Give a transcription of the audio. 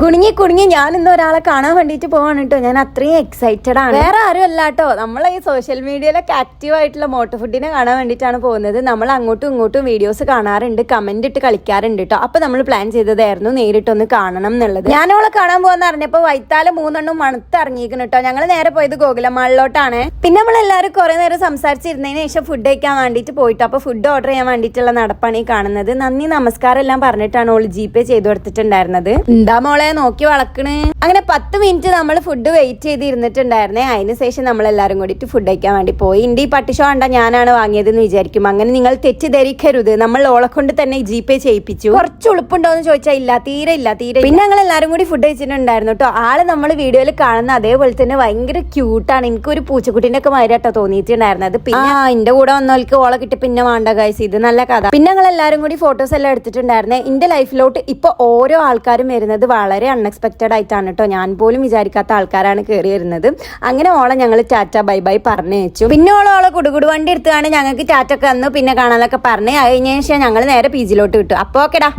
കുടുങ്ങി കുണുങ്ങി ഞാൻ ഇന്ന് ഒരാളെ കാണാൻ വേണ്ടിയിട്ട് പോവാണ് കേട്ടോ ഞാൻ അത്രയും എക്സൈറ്റഡ് ആണ്. വേറെ ആരും അല്ല കേട്ടോ നമ്മൾ ഈ സോഷ്യൽ മീഡിയയിലൊക്കെ ആക്റ്റീവ് ആയിട്ടുള്ള മോട്ടോ ഫുഡിനെ കാണാൻ വേണ്ടിയിട്ടാണ് പോകുന്നത്. നമ്മൾ അങ്ങോട്ടും ഇങ്ങോട്ടും വീഡിയോസ് കാണാറുണ്ട് കമന്റ് ഇട്ട് കളിക്കാറുണ്ട് കേട്ടോ അപ്പൊ നമ്മൾ പ്ലാൻ ചെയ്തതായിരുന്നു നേരിട്ടൊന്ന് കാണണം എന്നുള്ളത്. ഞാനോളെ കാണാൻ പോകുന്ന അറിഞ്ഞപ്പോ വൈത്താല മൂന്നെണ്ണം മണത്തിറങ്ങിയിരിക്കുന്നു കേട്ടോ ഞങ്ങൾ നേരെ പോയത് ഗോകുലമാളിലോട്ടാണ്. പിന്നെ നമ്മൾ എല്ലാവരും കുറെ നേരം സംസാരിച്ചിരുന്നതിന് ശേഷം ഫുഡ് കഴിക്കാൻ വേണ്ടിയിട്ട് പോയിട്ട്. അപ്പൊ ഫുഡ് ഓർഡർ ചെയ്യാൻ വേണ്ടിയിട്ടുള്ള നടപ്പാണ് ഈ കാണുന്നത്. നന്ദി നമസ്കാരം എല്ലാം പറഞ്ഞിട്ടാണ് ഓൾ ജി പേ ചെയ്തു കൊടുത്തിട്ടുണ്ടായിരുന്നത്. എന്താ മോളെ? നോക്കി വളക്കണ്. അങ്ങനെ പത്ത് മിനിറ്റ് നമ്മൾ ഫുഡ് വെയിറ്റ് ചെയ്ത് ഇരുന്നിട്ടുണ്ടായിരുന്നേ അതിന് ശേഷം നമ്മൾ എല്ലാവരും കൂടിയിട്ട് ഫുഡ് കഴിക്കാൻ വേണ്ടി പോയി. ഇന്റെ ഈ പട്ടിഷോ കണ്ട ഞാനാണ് വാങ്ങിയതെന്ന് വിചാരിക്കും. അങ്ങനെ നിങ്ങൾ തെറ്റിദ്ധരിക്കരുത്. നമ്മൾ ഓളെ കൊണ്ട് തന്നെ ജി പേ ചെയ്യിപ്പിച്ചു. കുറച്ച് ഉളുപ്പുണ്ടോ എന്ന് ചോദിച്ചാൽ ഇല്ല തീരെ ഇല്ല തീരെ പിന്നെ ഞങ്ങൾ എല്ലാവരും കൂടി ഫുഡ് കഴിച്ചിട്ടുണ്ടായിരുന്നു കേട്ടോ ആൾ നമ്മൾ വീഡിയോയിൽ കാണുന്ന അതേപോലെ തന്നെ ഭയങ്കര ക്യൂട്ടാണ് എനിക്ക് ഒരു പൂച്ചക്കുട്ടിന്റെ ഒക്കെ മാതിരിയാട്ടോ തോന്നിയിട്ടുണ്ടായിരുന്നത്. പിന്നെ ആ എന്റെ കൂടെ വന്നവർക്ക് ഓളെ കിട്ടി പിന്നെ വേണ്ട ഗൈസ് ഇത് നല്ല കഥ. പിന്നെ ഞങ്ങൾ എല്ലാവരും കൂടി ഫോട്ടോസ് എല്ലാം എടുത്തിട്ടുണ്ടായിരുന്നേ. എന്റെ ലൈഫിലോട്ട് ഇപ്പൊ ഓരോ ആൾക്കാരും വരുന്നത് വളരെ അൺഎക്സ്പെക്റ്റഡ് ആയിട്ടാണ് കേട്ടോ ഞാൻ പോലും വിചാരിക്കാത്ത ആൾക്കാരാണ് കയറി വരുന്നത്. അങ്ങനെ ഓളെ ഞങ്ങൾ ടാറ്റ ബൈ ബൈ പറഞ്ഞു വെച്ചു പിന്നെ ഓളെ ഓളെ കുടുകുടു വണ്ടി എടുത്തുകയാണ് ഞങ്ങൾക്ക് ടാറ്റ ഒക്കെ വന്നു പിന്നെ കാണാനൊക്കെ പറഞ്ഞു. അത് ശേഷം ഞങ്ങൾ നേരെ പി ജിയിലോട്ട് വിട്ടു. അപ്പോൾ ഓക്കെടാ